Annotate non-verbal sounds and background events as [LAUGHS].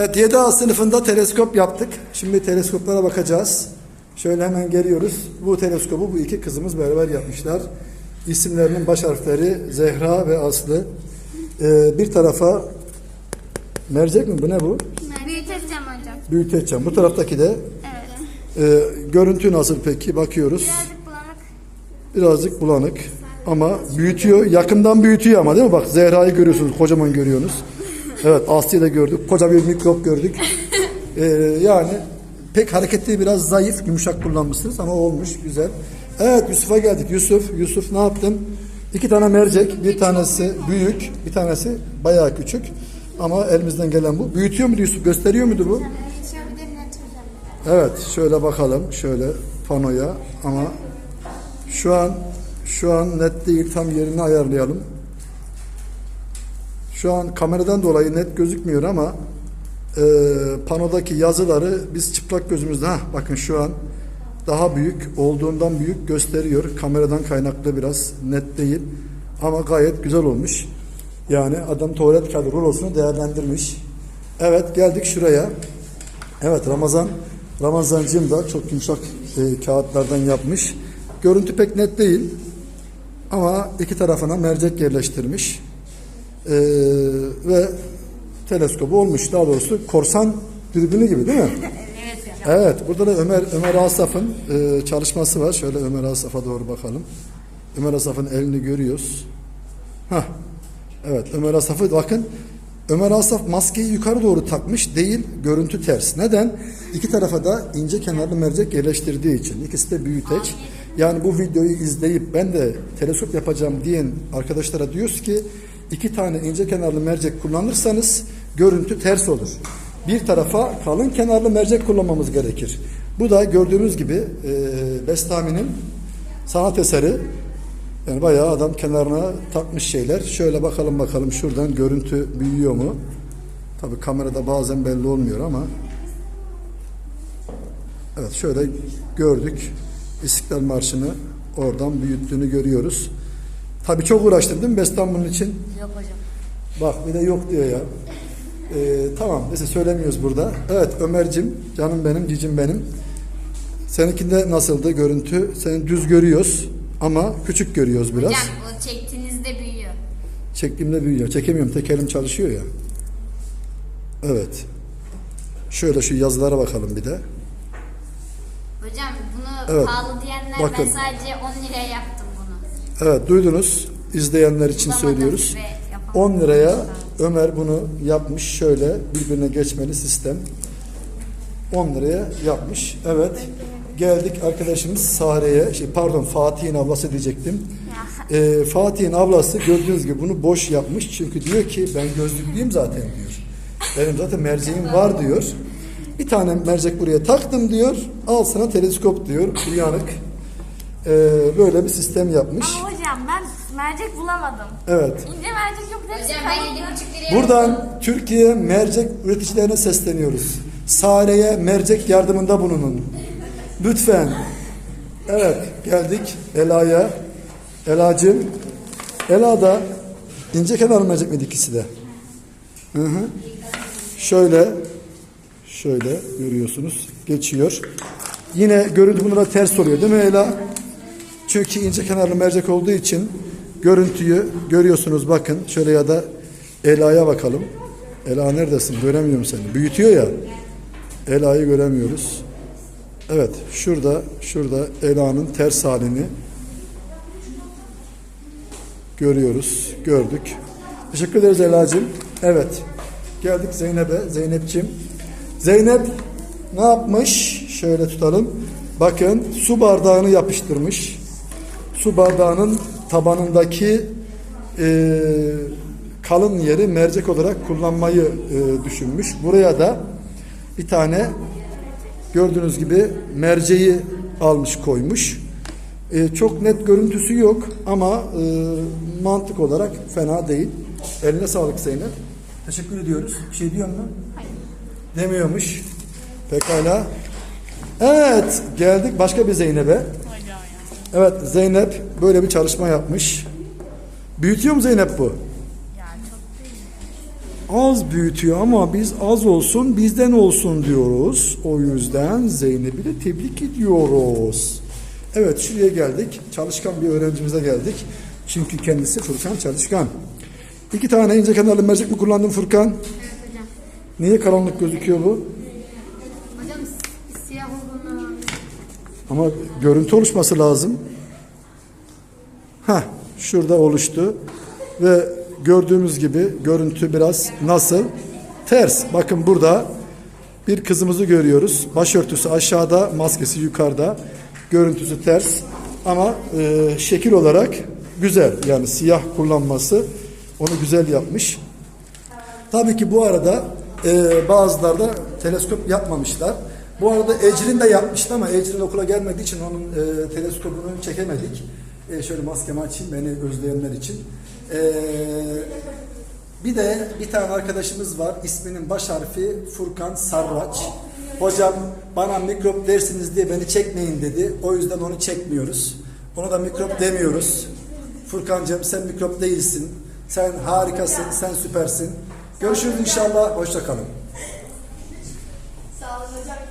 Evet 7A sınıfında teleskop yaptık. Şimdi teleskoplara bakacağız. Şöyle hemen geliyoruz. Bu teleskobu bu iki kızımız beraber yapmışlar. İsimlerinin baş harfleri Zehra ve Aslı. Ee, bir tarafa mercek mi bu ne bu? Büyüteceğim hocam. Büyüteceğim. Bu taraftaki de Evet. e, görüntü nasıl peki bakıyoruz. Birazcık bulanık. Birazcık bulanık ama büyütüyor. Yakından büyütüyor ama değil mi? Bak Zehra'yı görüyorsunuz. Kocaman görüyorsunuz. Evet Aslı'yı da gördük. Koca bir mikrop gördük. [LAUGHS] Ee, yani pek hareketli biraz zayıf, yumuşak kullanmışsınız ama olmuş. Güzel. Evet Yusuf'a geldik. Yusuf, Yusuf ne yaptın? İki tane mercek. Bir tanesi büyük, bir tanesi bayağı küçük. Ama elimizden gelen bu. Büyütüyor muydu Yusuf? Gösteriyor muydu bu? Evet, şöyle bakalım, şöyle panoya ama şu an şu an net değil, tam yerini ayarlayalım. Şu an kameradan dolayı net gözükmüyor ama e, panodaki yazıları biz çıplak gözümüzle, ha bakın şu an daha büyük olduğundan büyük gösteriyor. Kameradan kaynaklı biraz net değil ama gayet güzel olmuş. Yani adam tuvalet kağıdı rulosunu değerlendirmiş. Evet geldik şuraya. Evet Ramazan Ramazancığım da çok yumuşak e, kağıtlardan yapmış. Görüntü pek net değil ama iki tarafına mercek yerleştirmiş. E, ve teleskobu olmuş. Daha doğrusu korsan dürbünü gibi değil mi? [LAUGHS] Evet. Burada da Ömer Ömer Asaf'ın e, çalışması var. Şöyle Ömer Asaf'a doğru bakalım. Ömer Asaf'ın elini görüyoruz. Hah. Evet Ömer Asaf'ı bakın Ömer Asaf maskeyi yukarı doğru takmış değil görüntü ters. Neden? İki tarafa da ince kenarlı mercek yerleştirdiği için. İkisi de büyüteç. Yani bu videoyu izleyip ben de teleskop yapacağım diyen arkadaşlara diyoruz ki iki tane ince kenarlı mercek kullanırsanız görüntü ters olur. Bir tarafa kalın kenarlı mercek kullanmamız gerekir. Bu da gördüğünüz gibi e, Bestami'nin sanat eseri yani bayağı adam kenarına takmış şeyler. Şöyle bakalım bakalım şuradan görüntü büyüyor mu? Tabi kamerada bazen belli olmuyor ama Evet şöyle gördük. İstiklal Marşı'nı oradan büyüttüğünü görüyoruz. Tabi çok uğraştın değil mi Bestan bunun için? Yok hocam. Bak bir de yok diyor ya. Ee, tamam neyse söylemiyoruz burada. Evet Ömer'cim canım benim cicim benim. Seninkinde nasıldı görüntü? Seni düz görüyoruz ama küçük görüyoruz biraz. Hocam bu çektiğinizde büyüyor. Çektiğimde büyüyor. Çekemiyorum. Tek elim çalışıyor ya. Evet. Şöyle şu yazılara bakalım bir de. Hocam bunu Evet. pahalı diyenler Bakın. ben sadece 10 liraya yaptım. Evet duydunuz. İzleyenler için söylüyoruz. ve yapamadım. 10 liraya Ömer bunu yapmış. Şöyle birbirine geçmeli sistem. 10 liraya yapmış. Evet. Geldik arkadaşımız Sare'ye. Şey, pardon Fatih'in ablası diyecektim. Ee, Fatih'in ablası gördüğünüz gibi bunu boş yapmış. Çünkü diyor ki ben gözlüklüyüm zaten diyor. Benim zaten merceğim var diyor. Bir tane mercek buraya taktım diyor. Al sana teleskop diyor. Uyanık. Ee, böyle bir sistem yapmış. Ama hocam ben mercek bulamadım. Evet. İnce mercek yok hepsi Hocam ben 7,5 liraya Buradan Türkiye mercek üreticilerine sesleniyoruz. Sare'ye mercek yardımında bulunun. Lütfen. Evet geldik Ela'ya. Ela'cığım. Ela da ince kenar mercek miydi ikisi de? Hı hı. Şöyle şöyle görüyorsunuz geçiyor. Yine görüntü bunlara ters oluyor değil mi Ela? Çünkü ince kenarlı mercek olduğu için görüntüyü görüyorsunuz bakın. Şöyle ya da Ela'ya bakalım. Ela neredesin? Göremiyorum seni. Büyütüyor ya. Ela'yı göremiyoruz. Evet şurada şurada Ela'nın ters halini görüyoruz. Gördük. Teşekkür ederiz Ela'cığım. Evet. Geldik Zeynep'e. Zeynep'ciğim. Zeynep ne yapmış? Şöyle tutalım. Bakın su bardağını yapıştırmış. Su bardağının tabanındaki e, kalın yeri mercek olarak kullanmayı e, düşünmüş. Buraya da bir tane gördüğünüz gibi merceği almış koymuş. E, çok net görüntüsü yok ama e, mantık olarak fena değil. Eline sağlık Zeynep. Teşekkür ediyoruz. Bir şey diyor mu? Demiyormuş. Pekala. Evet geldik başka bir Zeynep'e. Evet Zeynep böyle bir çalışma yapmış. Büyütüyor mu Zeynep bu? az büyütüyor ama biz az olsun bizden olsun diyoruz. O yüzden Zeynep'i de tebrik ediyoruz. Evet şuraya geldik. Çalışkan bir öğrencimize geldik. Çünkü kendisi Furkan Çalışkan. İki tane ince kenarlı mercek mi kullandın Furkan? Evet hocam. Niye karanlık gözüküyor bu? Hocam si- siyah olduğunu Ama görüntü oluşması lazım. Ha, şurada oluştu ve gördüğümüz gibi görüntü biraz nasıl? Ters. Bakın burada bir kızımızı görüyoruz. Başörtüsü aşağıda, maskesi yukarıda. Görüntüsü ters ama e, şekil olarak güzel. Yani siyah kullanması onu güzel yapmış. Tabii ki bu arada e, bazıları da teleskop yapmamışlar. Bu arada Ecrin de yapmıştı ama Ecrin okula gelmediği için onun e, teleskopunu çekemedik. E, şöyle maskemi açayım beni özleyenler için. E, bir de bir tane arkadaşımız var. İsminin baş harfi Furkan Sarraç. Hocam bana mikrop dersiniz diye beni çekmeyin dedi. O yüzden onu çekmiyoruz. Ona da mikrop demiyoruz. Furkancığım sen mikrop değilsin. Sen harikasın, sen süpersin. Görüşürüz inşallah. Hoşça kalın.